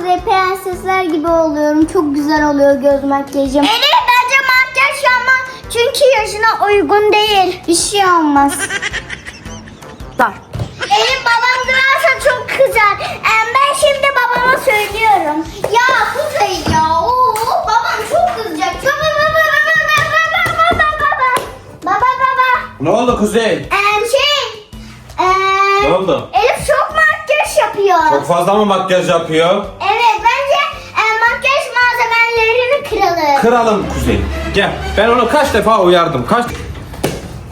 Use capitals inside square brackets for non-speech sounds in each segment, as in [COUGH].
Kuzey prensesler gibi oluyorum. Çok güzel oluyor göz makyajım. Elif bence makyaj yapma. Çünkü yaşına uygun değil. Bir şey olmaz. Dar. Elif babam duyarsa çok kızar. Em, Ben şimdi babama söylüyorum. Ya Kuzey ya. Oo, babam çok kızacak. Baba baba baba baba baba baba. Baba baba. Ne oldu Kuzey? Em, şey. em, Ne oldu? Elif çok makyaj yapıyor. Çok fazla mı makyaj yapıyor? Kıralım. Kıralım Kuzey. Gel. Ben onu kaç defa uyardım. Kaç...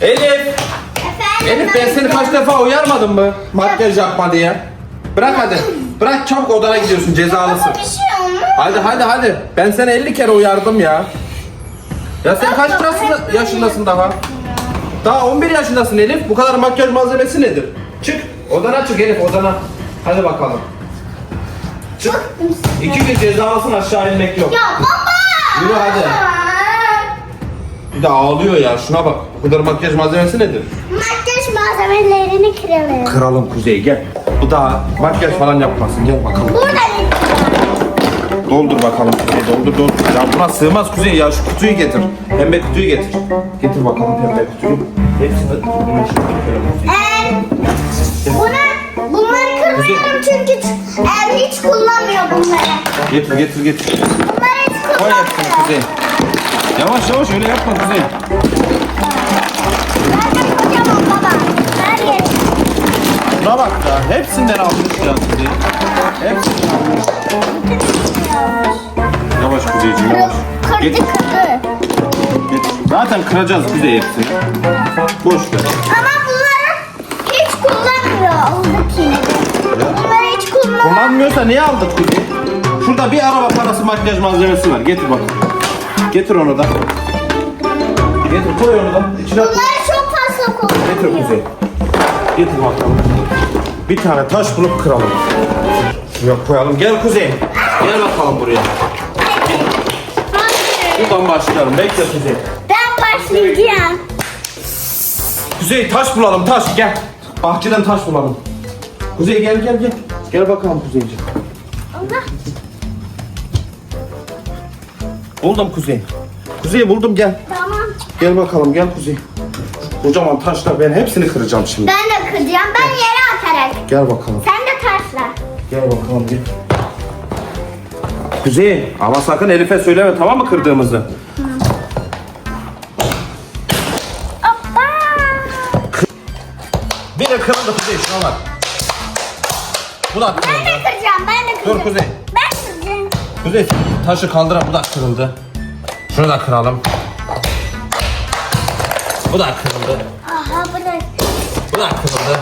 Elif! Efendim Elif ben seni kaç defa uyarmadım mı? Makyaj yapma diye. Bırak hadi. Bırak çabuk odana gidiyorsun cezalısın. Baba bir şey olmaz. Hadi hadi hadi. Ben seni 50 kere uyardım ya. Ya sen kaç yaşında, yaşındasın daha? Daha 11 yaşındasın Elif. Bu kadar makyaj malzemesi nedir? Çık. Odana çık Elif odana. Hadi bakalım. Çık. İki gün cezalısın aşağı inmek yok. Ya baba. Yürü hadi. Bir de ağlıyor ya şuna bak. Bu kadar makyaj malzemesi nedir? Makyaj malzemelerini kıralım. Kralım Kuzey gel. Bu da makyaj falan yapmasın gel bakalım. Burada? Doldur bakalım Kuzey doldur doldur. Ya buna sığmaz Kuzey ya şu kutuyu getir. Pembe kutuyu getir. Getir bakalım pembe kutuyu. Hepsini bunun içine dökelim Kuzey. Ee, buna, bunları kırmıyorum çünkü e, hiç kullanmıyor bunları. Getir getir getir. Bunları Koy hepsini. Kuzey. Yavaş yavaş öyle yapma Kuzey. Şuna bak ya hepsinden almış ya Kuzey. Hepsinden almış. Yavaş Kuzeyciğim yavaş. Kırdı Getir. kırdı. getir. Zaten kıracağız Kuzey hepsini. Boş ver. Ama bunları hiç kullanmıyor oradakini. Bunları hiç kullanmıyor. Kullanmıyorsa niye aldık Kuzey? Şurada bir araba parası makyaj malzemesi var. Getir bak. Getir onu da. Getir koy onu da. İçine. Bunları çok fazla Getir kullanıyor. Kuzey. Getir bakalım. Bir tane taş bulup kıralım. Şuraya koyalım. Gel Kuzey. Gel bakalım buraya. Buradan başlayalım. Bekle Kuzey. Ben başlayacağım. Kuzey taş bulalım taş gel. Bahçeden taş bulalım. Kuzey gel gel gel. Gel bakalım Kuzeyciğim. Allah. Buldum Kuzey. Kuzey buldum gel. Tamam. Gel bakalım gel Kuzey. Kocaman taşlar ben hepsini kıracağım şimdi. Ben de kıracağım. Ben yere atarak. Gel bakalım. Sen de taşla. Gel bakalım gel. Kuzey ama sakın Elif'e söyleme tamam mı kırdığımızı? Hoppa. Bir de kırıldı Kuzey şuna bak. Bu da Ben kırıldı. de kıracağım. Ben de kıracağım. Dur Kuzey. Ben. Kuzey taşı kaldıran bu da kırıldı. Şunu da kıralım. Bu da kırıldı. Aha bu da. Bu da kırıldı.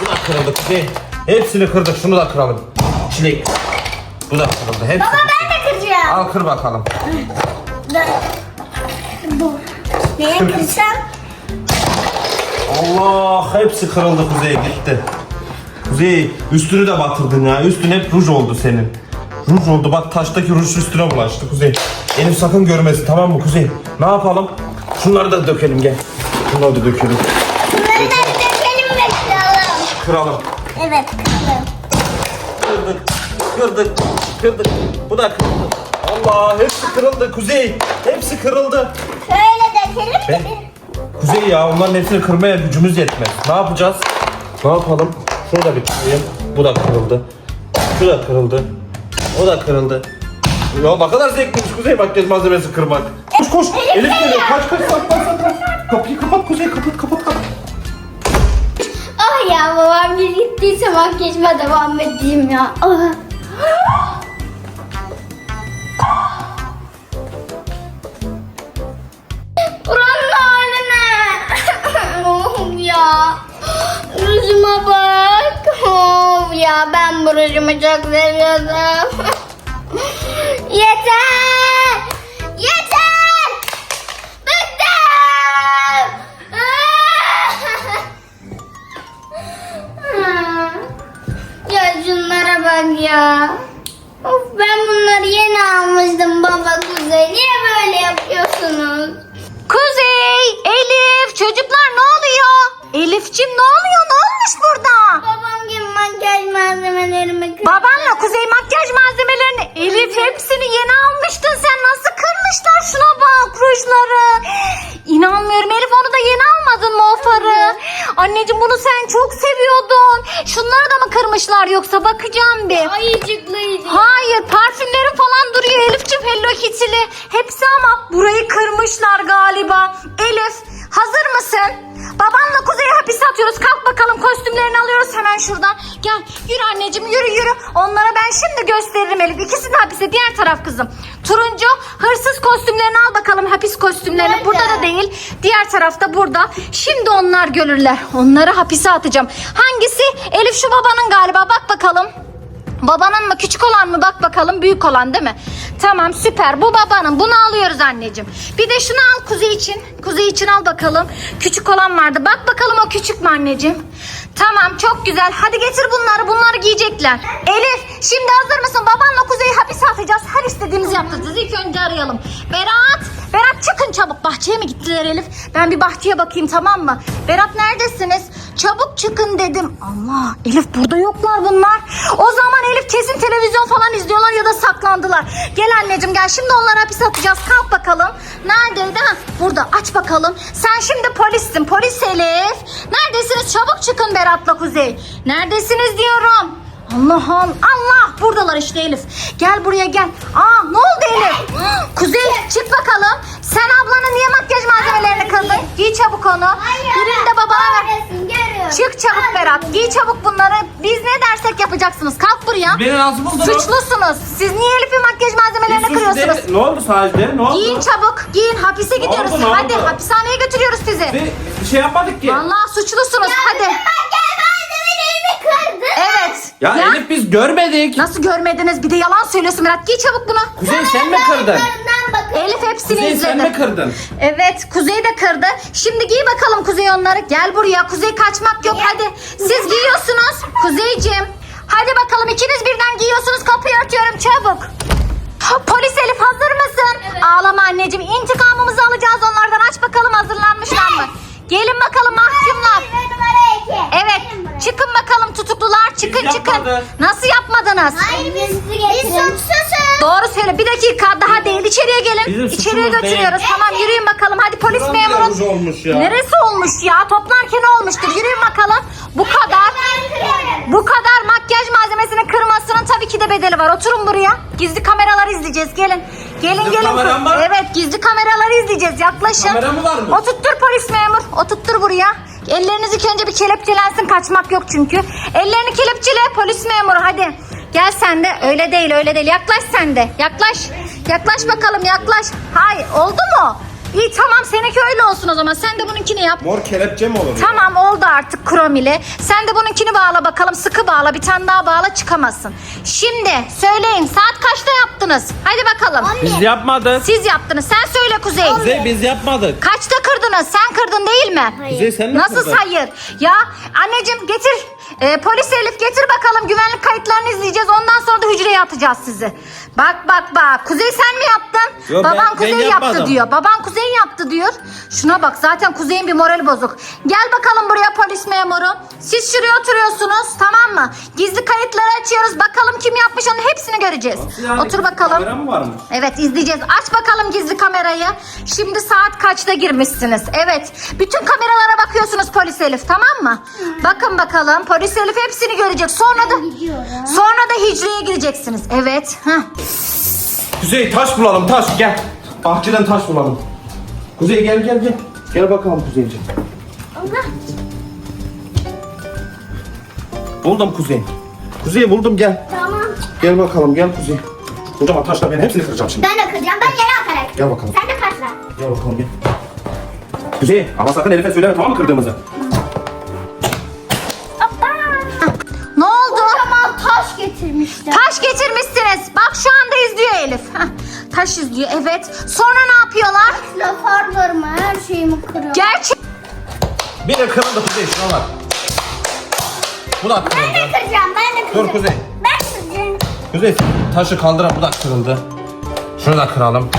Bu da kırıldı Kuzey. Hepsini kırdık. Şunu da kıralım. Çilek. Bu da kırıldı. Hepsi. Baba ben de kıracağım. Al kır bakalım. Dur. Dur. Neye [LAUGHS] kırsam? Allah hepsi kırıldı Kuzey gitti. Kuzey üstünü de batırdın ya. Üstün hep ruj oldu senin. Ruj oldu bak taştaki ruj üstüne bulaştı Kuzey. Elif sakın görmesin tamam mı Kuzey? Ne yapalım? Şunları da dökelim gel. Şunları da dökelim. Bunları da dökelim ve kıralım. Kıralım. Evet kıralım. Kırdık, kırdık, kırdık. Bu da kırıldı. Allah hepsi kırıldı Kuzey. Hepsi kırıldı. Şöyle dökelim mi? Kuzey ya onların hepsini kırmaya gücümüz yetmez. Ne yapacağız? Ne yapalım? Şunu da bir kırayım. Bu da kırıldı. Şu da kırıldı. O da kırıldı. Ya ne kadar zevkliymiş Kuzey makyaj malzemesi kırmak. Koş koş. Elif Elif geliyor. Kaç kaç kaç kaç. Kapıyı kapat Kuzey kapat kapat kapat. Ah ya babam bir gittiyse makyajıma devam edeyim ya. Ah. Buranın haline. [LAUGHS] ya. Rujuma bak. Of ya ben bu rujumu çok seviyordum. [LAUGHS] Yeter. Yeter. Bıktım. [LAUGHS] ya şunlara bak ya. Of ben bunları yeni almıştım baba kuzey. Niye böyle yapıyorsunuz? Kuzey, Elif, çocuklar Elif'cim ne oluyor? Ne olmuş burada? Babam gibi makyaj malzemelerimi kırdı. Babanla Kuzey makyaj malzemelerini. Elif hepsini yeni almıştın sen. Nasıl kırmışlar şuna bak rujları. İnanmıyorum Elif onu da yeni almadın mı o farı? Anneciğim bunu sen çok seviyordun. Şunları da mı kırmışlar yoksa bakacağım bir. Ayıcıklıydı. Hayır parfümleri falan duruyor Elif'ciğim Hello Kitty'li. Hepsi ama burayı kırmışlar galiba. Elif hazır mısın? Babanla Kuzey'i hapise atıyoruz. Kalk bakalım kostümlerini alıyoruz hemen şuradan. Gel yürü anneciğim yürü yürü. Onlara ben şimdi gösteririm Elif. İkisi de hapise diğer taraf kızım. Turuncu hırsız kostümlerini al bakalım hapis kostümlerini. Nerede? Burada da değil. Diğer tarafta burada. Şimdi onlar görürler. Onları hapise atacağım. Hangisi? Elif şu babanın galiba bak bakalım. Babanın mı küçük olan mı bak bakalım büyük olan değil mi? Tamam süper bu babanın bunu alıyoruz anneciğim. Bir de şunu al kuzey için. Kuzey için al bakalım. Küçük olan vardı bak bakalım o küçük mü anneciğim? Tamam çok güzel hadi getir bunları bunları giyecekler. Elif şimdi hazır mısın? Babanla kuzeyi hapise atacağız. Her istediğimizi yaptıracağız. İlk önce arayalım. Berat Berat çıkın çabuk. Bahçeye mi gittiler Elif? Ben bir bahçeye bakayım tamam mı? Berat neredesiniz? Çabuk çıkın dedim. Allah Elif burada yoklar bunlar. O zaman Elif kesin televizyon falan izliyorlar ya da saklandılar. Gel anneciğim gel şimdi onları hapise atacağız. Kalk bakalım. Neredeydi? Ha, burada aç bakalım. Sen şimdi polissin. Polis Elif. Neredesiniz? Çabuk çıkın Berat'la Kuzey. Neredesiniz diyorum. Allah'ım Allah buradalar işte Elif. Gel buraya gel. Aa ne oldu Elif? Kuzey çık bakalım. Sen ablanın niye makyaj malzemelerini kırdın? Giy çabuk onu. Birini de babana ver. Çık çabuk Berat. Giy çabuk bunları. Biz ne dersek yapacaksınız. Kalk buraya. Beni nasıl buldun? Suçlusunuz. Siz niye Elif'in makyaj malzemelerini kırıyorsunuz? Ne oldu sadece? Ne oldu? Giyin çabuk. Giyin. Hapise gidiyoruz. oldu, ne Hadi oldu? hapishaneye götürüyoruz sizi. Bir, bir şey yapmadık ki. Vallahi suçlusunuz. Hadi. Makyaj malzemelerimi kırdı. Evet. Ya, Elif biz görmedik. Nasıl görmediniz? Bir de yalan söylüyorsun Berat. Giy çabuk bunu. Kuzey sen mi kırdın? Ayaklarından bakın. Elif hepsini Kuzey sen izledi. mi kırdın? Evet Kuzey de kırdı. Şimdi giy bakalım Kuzey onları. Gel buraya Kuzey kaçmak yok hadi. Siz giyiyorsunuz. Kuzeyciğim. Hadi bakalım ikiniz birden giyiyorsunuz. Kapıyı örtüyorum çabuk. Polis Elif hazır mısın? Evet. Ağlama anneciğim. İntikamımızı alacağız onlardan. Aç bakalım hazırlanmışlar mı? Gelin bakalım mahkumlar. Evet. Çıkın bakalım tutuklular. Çıkın çıkın. yapmadık. Nasıl yapmadınız? Hayır biz sizi. Biz suçsuzuz. Doğru söyle. Bir dakika daha değil. İçeriye gelin. Bizim İçeriye suçumuz götürüyoruz. değil. Tamam yürüyün bakalım. Hadi polis Buram memuru. biraz olmuş ya. Neresi olmuş ya? Toplarken olmuştur. Yürüyün bakalım. Bu kadar. Bu kadar makyaj malzemesini kırmasının tabii ki de bedeli var. Oturun buraya. Gizli kameralar izleyeceğiz. Gelin. Gelin Gizli gelin. kameram var. Evet gizli kameraları izleyeceğiz. Yaklaşın. Kamera mı var mı? Oturttur polis memur. Oturttur buraya. Elleriniz ilk önce bir kelepçelensin. Kaçmak yok çünkü. Ellerini kelepçele polis memuru hadi. Gel sen de. Öyle değil öyle değil. Yaklaş sen de. Yaklaş. Yaklaş bakalım yaklaş. Hayır oldu mu? İyi tamam seninki öyle olsun o zaman. Sen de bununkini yap. Mor kelepçe mi olur? Tamam oldu artık krom ile. Sen de bununkini bağla bakalım. Sıkı bağla. Bir tane daha bağla çıkamazsın. Şimdi söyleyin saat kaçta yaptınız? Hadi bakalım. Biz yapmadık. Siz yaptınız. Sen söyle Kuzey. Kuzey biz yapmadık. Kaçta kırdınız? Sen kırdın değil mi? Kuzey sen mi Nasıl kırdın? hayır? Ya anneciğim getir. Ee, polis Elif getir bakalım güvenlik kayıtlarını izleyeceğiz. Ondan sonra da hücreye atacağız sizi. Bak bak bak. Kuzey sen mi yaptın? Yo, ben- Baban ben Kuzey yaptı yapmadım. diyor. Baban Kuzey yaptı diyor. Şuna bak zaten Kuzey'in bir morali bozuk. Gel bakalım buraya polis memuru. Siz şuraya oturuyorsunuz tamam mı? Gizli kayıtları açıyoruz. Bakalım kim yapmış onun hepsini göreceğiz. Yani Otur bakalım. Kamera mı varmış? Evet izleyeceğiz. Aç bakalım gizli kamerayı. Şimdi saat kaçta girmişsiniz? Evet. Bütün kameralara bakıyorsunuz polis Elif tamam mı? Bakın bakalım. Polis Elif hepsini görecek. Sonra da gidiyorum. sonra da hicreye gireceksiniz. Evet. Heh. Kuzey taş bulalım taş gel. Bahçeden taş bulalım. Kuzey gel gel gel. Gel bakalım Kuzeyciğim. Allah. Buldum Kuzey. Kuzey buldum gel. Tamam. Gel bakalım gel Kuzey. Kocaman taşla ben hepsini kıracağım şimdi. Ben de kıracağım. Ben yere atarak. Gel bakalım. Sen de kaçla. Gel bakalım gel. Kuzey ama sakın Elif'e söyleme tamam mı kırdığımızı? İzliyor Elif. Heh. Taş izliyor evet. Sonra ne yapıyorlar? Lafarlarımı, her şeyimi kırıyor. Gerçek Bir de kırıldı Kuzey şuna bak. Bu da Ben de kırıldı. kıracağım. Ben de kıracağım. Dur Kuzey. Ben kıracağım. Kuzey taşı kaldıran bu da kırıldı. Şunu da kıralım.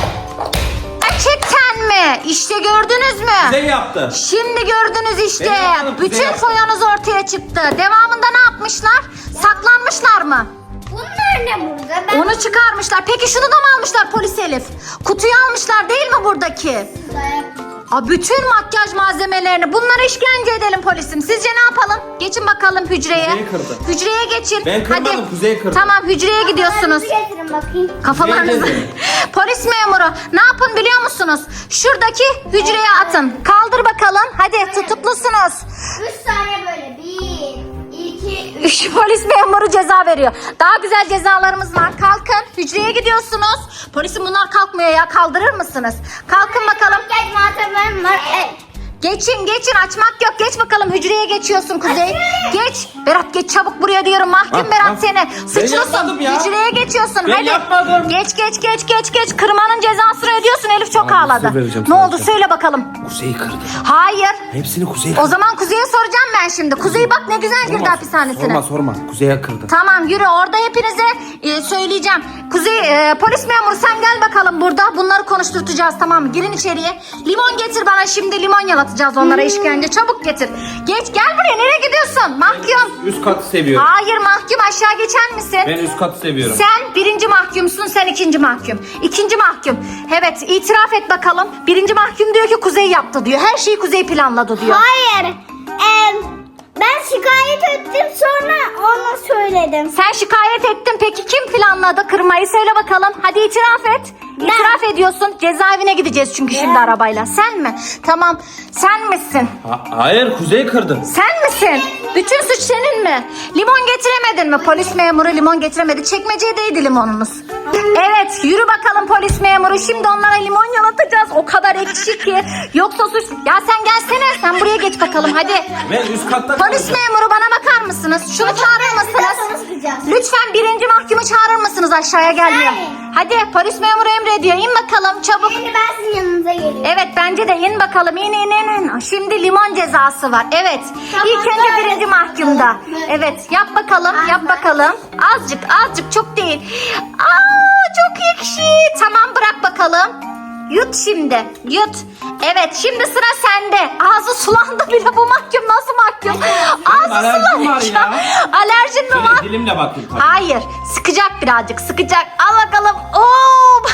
gerçekten mi? İşte gördünüz mü? Kuzey yaptı. Şimdi gördünüz işte. Benim Bütün Kuzey yaptı. foyanız ortaya çıktı. Devamında ne yapmışlar? Saklanmışlar mı? Bunlar ne burada? Ben Onu çıkarmışlar. Peki şunu da mı almışlar polis Elif? Kutuyu almışlar değil mi buradaki? Aa, bütün makyaj malzemelerini bunları işkence edelim polisim. Sizce ne yapalım? Geçin bakalım hücreye. Kırdı. Hücreye geçin. Ben kırmadım, Kuzey kırdı. Tamam hücreye gidiyorsunuz. Kafanızı getirin bakayım. Kafalarınızı. [LAUGHS] Polis memuru ne yapın biliyor musunuz? Şuradaki hücreye atın. Kaldır bakalım. Hadi tutuklusunuz. Üç saniye polis memuru ceza veriyor. Daha güzel cezalarımız var. Kalkın. Hücreye gidiyorsunuz. Polisin bunlar kalkmıyor ya. Kaldırır mısınız? Kalkın bakalım. Makyaj malzemem var. Evet. Geçin geçin açmak yok. Geç bakalım hücreye geçiyorsun Kuzey. Geç. Berat geç çabuk buraya diyorum. Mahkum Ah, Berat ah. seni. Yapmadım ya. Hücreye geçiyorsun. Ben Hadi. yapmadım. Geç geç geç geç geç. Kırmanın cezasını ödüyorsun. Elif çok Abi, ağladı. vereceğim Ne sana. oldu söyle bakalım. Kuzey kırdı. Hayır. Hepsini Kuzey O zaman Kuzey'e soracağım ben şimdi. Kuzey bak ne güzel girdi hapishanesine. Sorma sorma. Kuzey'e kırdı. Tamam yürü orada hepinize e, söyleyeceğim. Kuzey e, polis memuru sen gel bakalım burada. Bunları konuşturtacağız tamam mı? Girin içeriye. Limon getir bana şimdi limon yalatacağız onlara işkence. Çabuk getir. Geç gel buraya nereye gidiyorsun? Mahkum. Üst katı seviyorum. Hayır mahkum aşağı geçer misin? Ben üst katı seviyorum. Sen birinci mahkumsun, sen ikinci mahkum. İkinci mahkum. Evet, itiraf et bakalım. Birinci mahkum diyor ki Kuzey yaptı diyor. Her şeyi Kuzey planladı diyor. Hayır. Em, ben şikayet ettim sonra ona söyledim. Sen şikayet ettin. Peki kim planladı kırmayı? Söyle bakalım. Hadi itiraf et. İtiraf ediyorsun. Cezaevine gideceğiz çünkü şimdi Ben. arabayla. Sen mi? Tamam. Sen misin? Ha- hayır Kuzey kırdı. Sen misin? Bütün suç senin mi? Limon getiremedin mi? Polis memuru limon getiremedi. Çekmecedeydi limonumuz. Evet yürü bakalım polis memuru. Şimdi onlara limon yalatacağız. O kadar ekşi ki. Yoksa suç... Ya sen gelsene. Sen buraya geç bakalım hadi. Ben üst katta Polis kırdım. memuru bana bakar mısınız? Şunu çağırır mısınız? Lütfen birinci mahkumu çağırır mısınız aşağıya gelmiyor. Hayır. Hadi polis memuru emrediyor. İn bakalım çabuk. Şimdi ben sizin yanınıza geleyim. Evet bence de in bakalım in in in in. Şimdi limon cezası var. Evet. Tamam, İlk önce birinci mahkumda. Evet yap bakalım yap Azıcık. bakalım. Azıcık azıcık çok değil. Aa çok ekşi. Tamam bırak bakalım. Yut şimdi yut. Evet şimdi sıra sende. Ağzı sulandı bile bu mahkum nasıl mahkum? Ağzı alerjim var sulanıyor. ya. Alerjin mi var? Dilimle bakayım. tabii. Hayır. Sıkacak birazcık sıkacak. Al bakalım. Oo. [LAUGHS]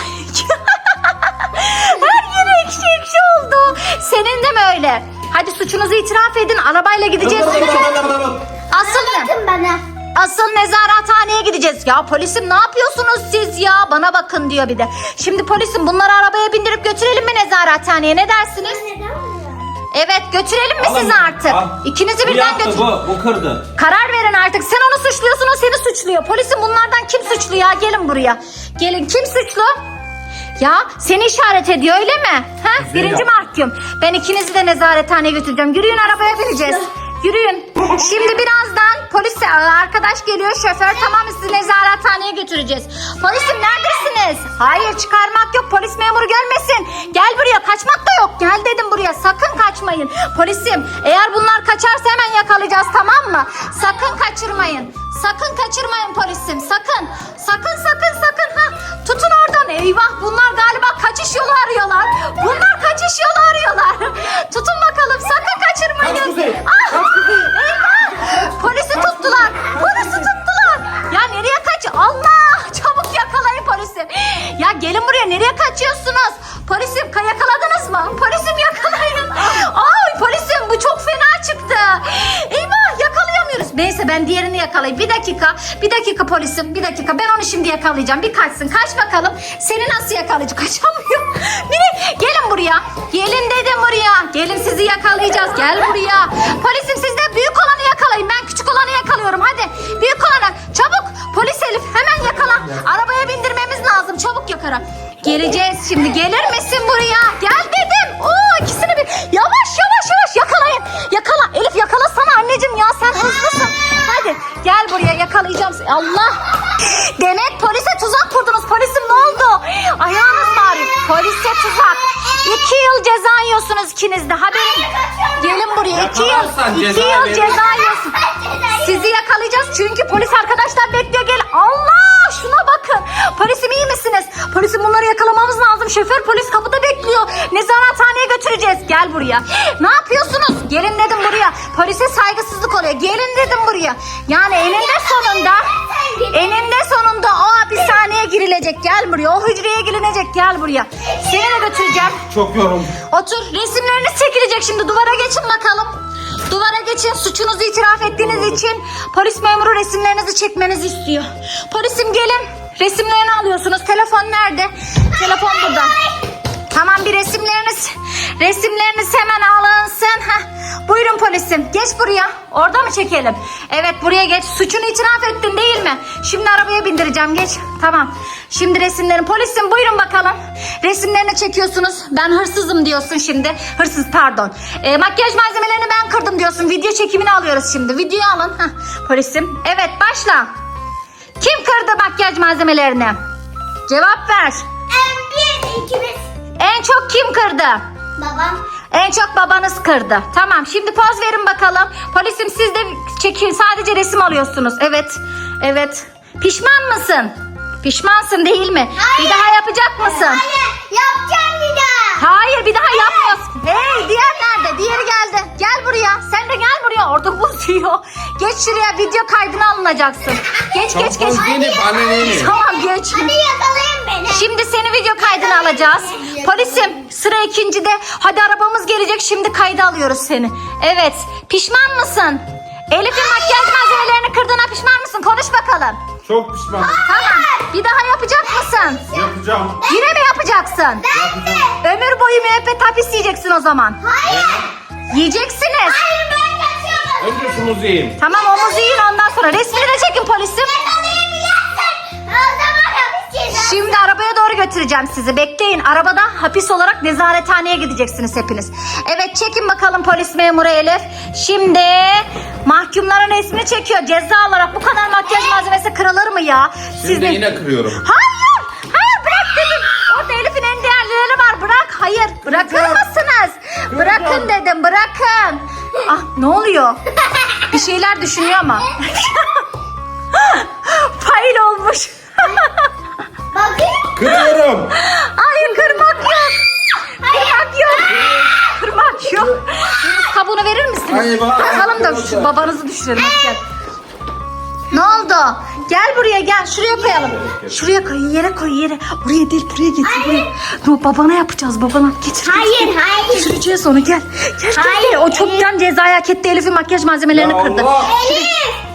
Her yeri ekşi ekşi oldu. Senin de mi öyle? Hadi suçunuzu itiraf edin. Arabayla gideceğiz. Dur, dur, dur, dur, dur, dur. Asıl ne? Bakın bana. Asıl nezarethaneye gideceğiz. Ya polisim ne yapıyorsunuz siz ya? Bana bakın diyor bir de. Şimdi polisim bunları arabaya bindirip götürelim mi nezarethaneye? Ne dersiniz? Neden? Evet götürelim mi Alın. sizi artık? Al. İkinizi Bu birden yaptı götür. bu. Bu kırdı. Karar verin artık. Sen onu suçluyorsun, o seni suçluyor. Polisin bunlardan kim suçlu ya? Gelin buraya. Gelin. Kim suçlu? Ya seni işaret ediyor öyle mi? Ha? Birinci yap. mahkum. Ben ikinizi de nezarethaneye götüreceğim. Yürüyün arabaya bineceğiz. Yürüyün. Şimdi birazdan polis e, arkadaş geliyor şoför tamam sizi nezarethaneye götüreceğiz. Polisim neredesiniz? Hayır çıkarmak yok polis memuru görmesin. Gel buraya kaçmak da yok. Gel dedim buraya sakın kaçmayın. Polisim eğer bunlar kaçarsa hemen yakalayacağız tamam mı? Sakın kaçırmayın. Sakın kaçırmayın polisim sakın. Sakın sakın sakın ha. Tutun oradan eyvah bunlar galiba kaçış yolu arıyorlar. Bunlar kaçış yolu arıyorlar. [LAUGHS] Tutun bakalım sakın. Kaç Kuzey, Ah! kaç Kuzey. Eyvah! Polisi tuttular. Polisi tuttular. Ya nereye kaç? Allah! Çabuk yakalayın polisi. Ya gelin buraya nereye kaçıyorsunuz? Polisim ka- yakaladınız mı? Polisim yakalayın. Ay polisim bu çok fena çıktı. Eyvah. Neyse ben diğerini yakalayayım. Bir dakika. Bir dakika polisim. Bir dakika. Ben onu şimdi yakalayacağım. Bir kaçsın. Kaç bakalım. Seni nasıl yakalayacak? [LAUGHS] Kaçamıyor. Biri gelin buraya. Gelin dedim buraya. Gelin sizi yakalayacağız. Gel buraya. Polisim siz de büyük olanı yakalayın. Ben küçük olanı yakalıyorum. Hadi. Büyük olanı. Çabuk. Polis Elif hemen yakala. Arabaya bindirmemiz lazım. Çabuk yakara. Geleceğiz şimdi. Gelir misin buraya? Gel dedim. Oo ikisini bir. Yavaş yavaş yavaş yakalayın. Yakala. Elif yakalasana anneciğim ya sen hızlısın. Gel buraya yakalayacağım seni. Allah. Demek polise tuzak kurdunuz. Polisim ne oldu? Ayağınız mı ağrıyor? Polise tuzak. İki yıl ceza yiyorsunuz ikiniz de. Haberin. Gelin buraya. iki yıl. İki ceza yıl ceza yiyorsun. Sizi yakalayacağız çünkü polis arkadaşlar bekliyor. Gel. Allah şuna. Polisim iyi misiniz? Polisim bunları yakalamamız lazım. Şoför polis kapıda bekliyor. Nezarethaneye götüreceğiz. Gel buraya. Ne yapıyorsunuz? Gelin dedim buraya. Polise saygısızlık oluyor. Gelin dedim buraya. Yani eninde sonunda Eninde sonunda o hapishaneye girilecek. Gel buraya. O hücreye girilecek. Gel buraya. Seni de götüreceğim. Çok yoruldum. Otur. Resimleriniz çekilecek şimdi. Duvara geçin bakalım. Duvara geçin. Suçunuzu itiraf ettiğiniz için polis memuru resimlerinizi çekmenizi istiyor. Polisim gelin. Resimlerini alıyorsunuz. Telefon nerede? Telefon burada. Tamam bir resimleriniz. Resimleriniz hemen alınsın. Heh. Buyurun polisim. Geç buraya. Orada mı çekelim? Evet buraya geç. Suçunu itiraf ettin değil mi? Şimdi arabaya bindireceğim. Geç. Tamam. Şimdi resimlerin. Polisim buyurun bakalım. Resimlerini çekiyorsunuz. Ben hırsızım diyorsun şimdi. Hırsız pardon. Ee, makyaj malzemelerini ben kırdım diyorsun. Video çekimini alıyoruz şimdi. Videoyu alın. Heh. Polisim. Evet başla. Kim kırdı makyaj malzemelerini? Cevap ver. En bir, iki, bir. En çok kim kırdı? Babam. En çok babanız kırdı. Tamam şimdi poz verin bakalım. Polisim siz de çekin. Sadece resim alıyorsunuz. Evet. Evet. Pişman mısın? Pişmansın değil mi? Bir daha yapacak mısın? Anne yapacağım bir daha. Hayır bir daha yapmıyorsun. Hey diğer nerede? Diğeri geldi. Gel buraya. Sen de gel buraya. Orada buz yiyor. Geç şuraya video kaydına alınacaksın. Geç geç geç. Tampon giyinip anneni. Tamam geç. Hadi yakalayın beni. Şimdi seni video kaydına alacağız. Polisim sıra ikincide. Hadi arabamız gelecek şimdi kayda alıyoruz seni. Evet pişman mısın? Elif'in makyaj malzemelerini kırdığına pişman mısın? Konuş bakalım. Çok pişmanım. Tamam. Bir daha yapacak mısın? Yapacağım. Yine mi yapacaksın? Yapacağım. Ömür boyu müebbet hapis yiyeceksin o zaman. Hayır. Yiyeceksiniz. Hayır ben kaçıyorum. Önce şu muzu yiyeyim. Tamam omuz yiyin ondan sonra. Resmini de çekin polisim. Yakalayabilirsin. O zaman. Şimdi arabaya doğru götüreceğim sizi. Bekleyin. Arabada hapis olarak nezarethaneye gideceksiniz hepiniz. Evet çekin bakalım polis memuru Elif. Şimdi mahkumların resmini çekiyor. Ceza olarak bu kadar makyaj malzemesi kırılır mı ya? Şimdi yine kırıyorum. Hayır! Hayır bırak dedim. Orada Elif'in en değerlileri var. Bırak. Hayır. Bırakır mısınız? Bırakın dedim. Bırakın. Ah ne oluyor? Bir şeyler düşünüyor ama. [LAUGHS] Fail olmuş. [LAUGHS] Kırıyorum. Hayır kırmak yok. Kırmak yok. Kırmak yok. Deniz kabuğunu verir misiniz? Hayır, bak- Bakalım da şu babanızı düşürelim. Hadi gel. Ne oldu? Gel buraya gel. Şuraya koyalım. Şuraya koy. Yere koy yere. Oraya değil buraya getir. Buraya. No, babana yapacağız babana. Getir. Hayır, getir. hayır. Getireceğiz onu gel. Gel gel. Hayır, gel. O çoktan cezayı hak etti. Elif'in makyaj malzemelerini Ya kırdı. Allah. Elif.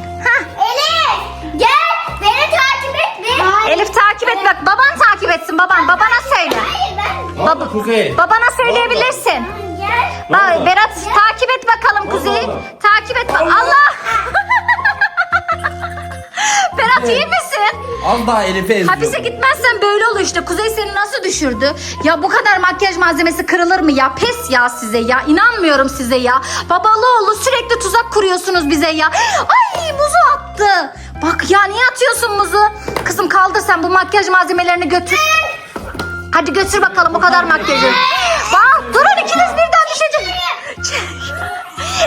Et bak. Baban takip etsin baban. Babana söyle. Hayır ben. Baba. Kuzey. Babana söyleyebilirsin. Gel. Bak Berat takip et bakalım Kuzey. Takip et. bak- Allah. [LAUGHS] Berat iyi misin? Az daha Elif'e eziyorum. Hapise gitmezsen böyle olur işte. Kuzey seni nasıl düşürdü? Ya bu kadar makyaj malzemesi kırılır mı ya? Pes ya size ya. İnanmıyorum size ya. Babalı oğlu sürekli tuzak kuruyorsunuz bize ya. Ay muzu attı. Bak ya niye atıyorsun muzu? Kızım kaldır sen bu makyaj malzemelerini götür. Hadi götür bakalım bu kadar makyajı. Bak durun ikiniz birden düşecek.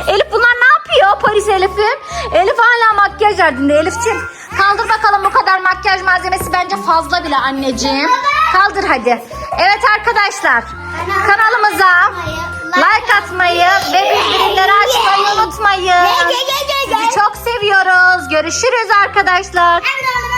Elif bunlar ne yapıyor polis Elif'im? Elif hala makyaj derdinde Elif'ciğim. Kaldır bakalım bu kadar makyaj malzemesi bence fazla bile anneciğim. Kaldır hadi. Evet arkadaşlar kanalımıza like atmayı ve bildirimleri açmayı unutmayın. Sizi çok seviyoruz. Görüşürüz arkadaşlar. Emre